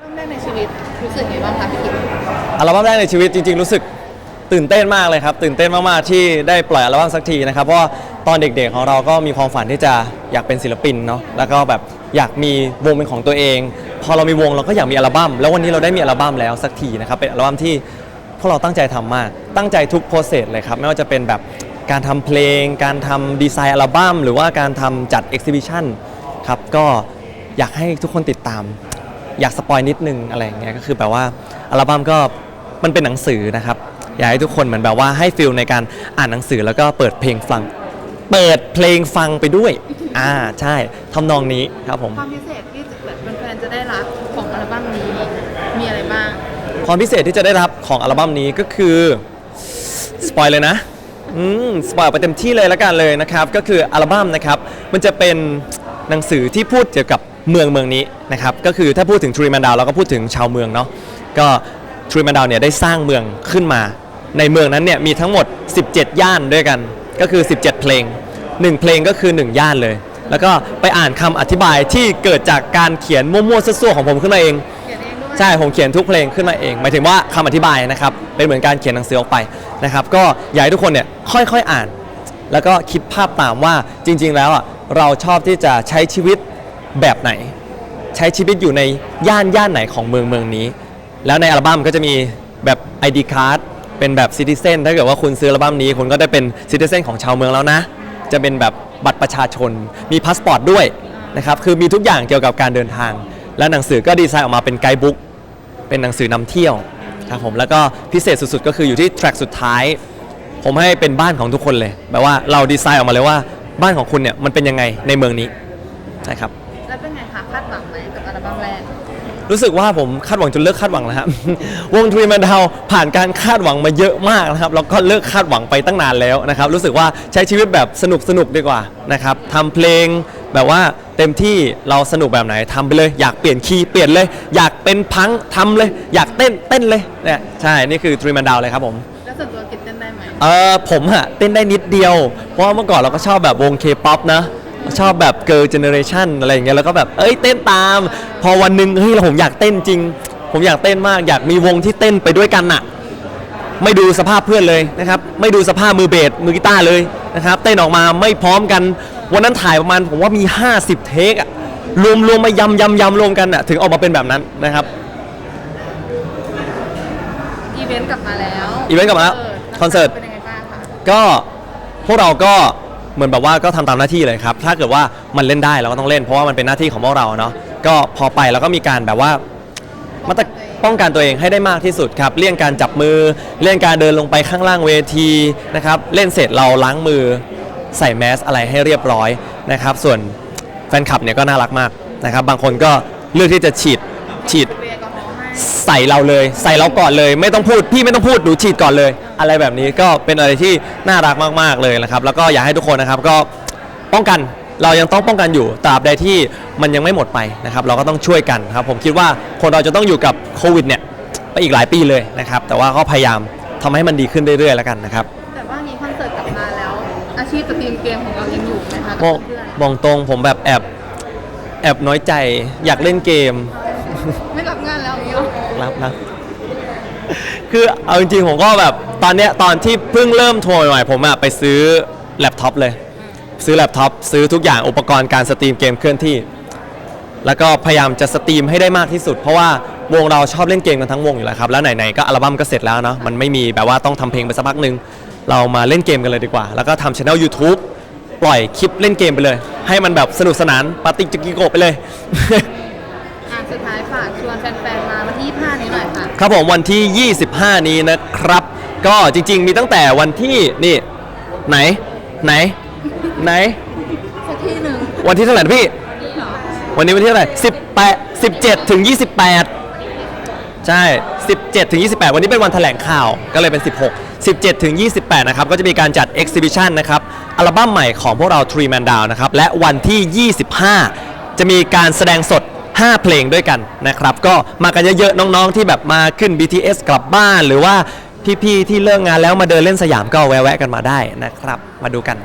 เริ่มแรกในชีวิตรู้สึกไงบ้างคะพี่กิ๊กอัลบั้มแรกในชีวิตจริงๆ รู้สึกตื่นเต้นมากเลยครับ ตื่นเต้นมากๆที่ได้ปล่อยอัลบั้มสักทีนะครับ เพราะว่าตอนเด็กๆของเราก็มีความฝันที่จะอยากเป็นศิลปินเนาะแล้วก็แบบอยากมีวงเป็นของตัวเอง พอเรามีวงเราก็อยากมีอัลบั้มแล้ววันนี้เราได้มีอัลบั้มแล้วสักทีนะครับเป็นอัลบั้มที่พวกเราตั้งใจทำมาก ตั้งใจทุกโปรเซสเลยครับไม่ว่าจะเป็นแบบการทำเพลง การทำดีไซน์อัลบั้มหรือว่าการทำจัดเอ็กซิบิชันครับก็อยากให้ทุกคนติดตาม อยากสปอยนิดนึงอะไรอย่างเงี้ยก็คือแบบว่าอัลบั้มก็มันเป็นหนังสือนะครับ อยากให้ทุกคนเหมือนแบบว่าให้ฟิลในการอ่านหนังสือแล้วก็เปิดเพลงฟัง เปิดเพลงฟังไปด้วย อ่าใช่ทำนองนี้ครับผม ความพิเศษที่แบบแฟนๆจะได้รับของอัลบั้มนี้มีอะไรบ้าง ความพิเศษที่จะได้รับของอัลบั้มนี้ก็คือสปอยเลยนะ อืมสปอยไปเต็มที่เลยแล้วกันเลยนะครับ ก็คืออัลบั้มนะครับ มันจะเป็นหนังสือที่พูดเกี่ยวกับ เมืองเมืองนี้นะครับก็คือถ้าพูดถึงทรีมันดาวเราก็พูดถึงชาวเมืองเนาะก็ทรีมันดาวเนี่ยได้สร้างเมืองขึ้นมา ในเมืองนั้นเนี่ยมีทั้งหมด 17 ย่านด้วยกันก็คือ 17 เพลง 1 เพลงก็คือ 1 ย่านเลย แล้วก็ไปอ่านคำอธิบายที่เกิดจากการเขียนมั่วๆซั่วๆของผมขึ้นมาเองเขียนเองด้วยใช่ผมเขียนทุกเพลงขึ้นมาเองหมายถึงว่าคำอธิบายนะครับเป็นเหมือนการเขียนหนังสือออกไปนะครับก็อยากให้ทุกคนเนี่ยค่อยๆอ่าน แล้วก็คิดภาพตามว่าจริง ๆ แล้วอะเราชอบที่จะใช้ชีวิต แบบไหน ใช้ชีวิตอยู่ในย่านย่านไหนของเมืองเมืองนี้ แล้วในอัลบั้มก็จะมีแบบ ID card เป็นแบบซิติเซนถ้าเกิดว่าคุณซื้ออัลบั้มนี้ คุณก็ได้เป็นซิติเซนของชาวเมืองแล้วนะ จะเป็นแบบบัตรประชาชน มีพาสปอร์ตด้วยนะครับ คือมีทุกอย่างเกี่ยวกับการเดินทาง และหนังสือก็ดีไซน์ออกมาเป็นไกด์บุ๊ก เป็นหนังสือนำเที่ยวครับผม แล้วก็พิเศษสุดๆ ก็คืออยู่ที่แทร็กสุดท้าย ผมให้เป็นบ้านของทุกคนเลย แบบว่าเราดีไซน์ออกมาเลยว่าบ้านของคุณเนี่ยมันเป็นยังไงในเมืองนี้ใช่ครับ คะคาดหวังไหมกับอัลบั้มแรกรู้สึกว่าผมคาดหวังจนเลิกคาดหวังแล้วครับ วงทรีมันดาวผ่านการคาดหวังมาเยอะมากนะครับแล้วก็เลิกคาดหวังไปตั้งนานแล้วนะครับ รู้สึกว่าใช้ชีวิตแบบสนุกสนุกดีกว่านะครับทำเพลงแบบว่าเต็มที่เราสนุกแบบไหนทำไปเลย อยากเปลี่ยนคีย์เปลี่ยนเลย อยากเป็นพังทำเลย อยากเต้นเต้นเลยเนี่ยใช่นี่คือทรีมันดาวเลยครับผมแล้วส่วนตัวกิจเต้นได้ไหมเออผมอะเต้นได้นิดเดียวเพราะว่าเมื่อก่อนเราก็ชอบแบบวงเคป๊อปนะ ชอบแบบเกิร์ลเจเนอเรชันอะไรอย่างเงี้ยแล้วก็แบบเอ้ยเต้นตาม พอวันหนึ่งเฮ้ยเราผมอยากเต้นจริง ผมอยากเต้นมาก อยากมีวงที่เต้นไปด้วยกันน่ะไม่ดูสภาพเพื่อนเลยนะครับ ไม่ดูสภาพมือเบสมือกีตาร์เลยนะครับเต้นออกมาไม่พร้อมกัน วันนั้นถ่ายประมาณผมว่ามี 50 เทคอะรวมรวมมายำยำยำรวมกันอะถึงออกมาเป็นแบบนั้นนะครับอีเวนต์กลับมาแล้วอีเวนต์กลับมาแล้วคอนเสิร์ตเป็นยังไงบ้างคะก็พวกเราก็ เหมือนแบบว่าก็ทำตามหน้าที่เลยครับ ถ้าเกิดว่ามันเล่นได้เราก็ต้องเล่น เพราะว่ามันเป็นหน้าที่ของพวกเราเนาะก็พอไปแล้วก็มีการแบบว่ามาตรป้องกันตัวเองให้ได้มากที่สุดครับเลี่ยงการจับมือเลี่ยงการเดินลงไปข้างล่างเวทีนะครับเล่นเสร็จเราล้างมือใส่แมสอะไรให้เรียบร้อยนะครับ ส่วนแฟนคลับเนี่ยก็น่ารักมากนะครับ บางคนก็เลือกที่จะฉีดฉีดใส่เราเลย ใส่เราก่อนเลย ไม่ต้องพูดพี่ไม่ต้องพูดหนูฉีดก่อนเลย อะไรแบบนี้ก็เป็นอะไรที่น่ารักมากๆเลยนะครับ แล้วก็อยากให้ทุกคนนะครับก็ป้องกันเรายังต้องป้องกันอยู่ตราบใดที่มันยังไม่หมดไปนะครับ เราก็ต้องช่วยกันครับ ผมคิดว่าคนเราจะต้องอยู่กับโควิดเนี่ยไปอีกหลายปีเลยนะครับ แต่ว่าก็พยายามทำให้มันดีขึ้นเรื่อยๆแล้วกันนะครับ แต่ว่ามีคอนเสิร์ตกลับมาแล้ว อาชีพสตรีมเกมของเรายังอยู่ไหมคะบกัอบกเพื่อนบอกตรงผมแบบแอบแอบน้อยใจอยากเล่นเกมๆไม่รับงานแล้วอย่างนี้หรอ รับรับ คือเอาจริงๆผมก็แบบตอนเนี้ยตอนที่เพิ่งเริ่มทัวร์ใหม่ๆผมอะไปซื้อแล็ปท็อปเลย ซื้อแล็ปท็อปซื้อทุกอย่างอุปกรณ์การสตรีมเกมเคลื่อนที่ แล้วก็พยายามจะสตรีมให้ได้มากที่สุด เพราะว่าวงเราชอบเล่นเกมกันทั้งวงอยู่แล้วครับ แล้วไหนๆก็อัลบั้มก็เสร็จแล้วเนาะมันไม่มีแบบว่าต้องทำเพลงไปสักพักหนึ่งเรามาเล่นเกมกันเลยดีกว่า แล้วก็ทำช anel YouTube ปล่อยคลิปเล่นเกมไปเลย ให้มันแบบสนุกสนานปาร์ติกจิกกิโกะไปเลย สุดท้ายฝากชวนแฟนๆมาวันที่ 25 นี้หน่อยค่ะ ครับผมวันที่ 25 นี้นะครับ ก็จริง ๆ มีตั้งแต่วันที่นี่ ไหน ไหน ไหน สักที่หนึ่งวันที่เท่าไหร่นะพี่ นี่เหรอ วันนี้วันที่เท่าไหร่18 17 ถึง 28 ใช่ 17 ถึง 28 วันนี้เป็นวันแถลงข่าว ก็เลยเป็น 16 17 ถึง 28 นะครับ ก็จะมีการจัด Exhibition นะครับ อัลบั้มใหม่ของพวกเรา Tree Man Down นะครับ และวันที่ 25 จะมีการแสดงสด 5 เพลงด้วยกันนะครับ ก็มากันเยอะๆน้องๆที่แบบมาขึ้น BTS กลับบ้าน หรือว่าพี่ๆที่เลิกงานแล้วมาเดินเล่นสยามก็แวะๆกันมาได้นะครับ มาดูกัน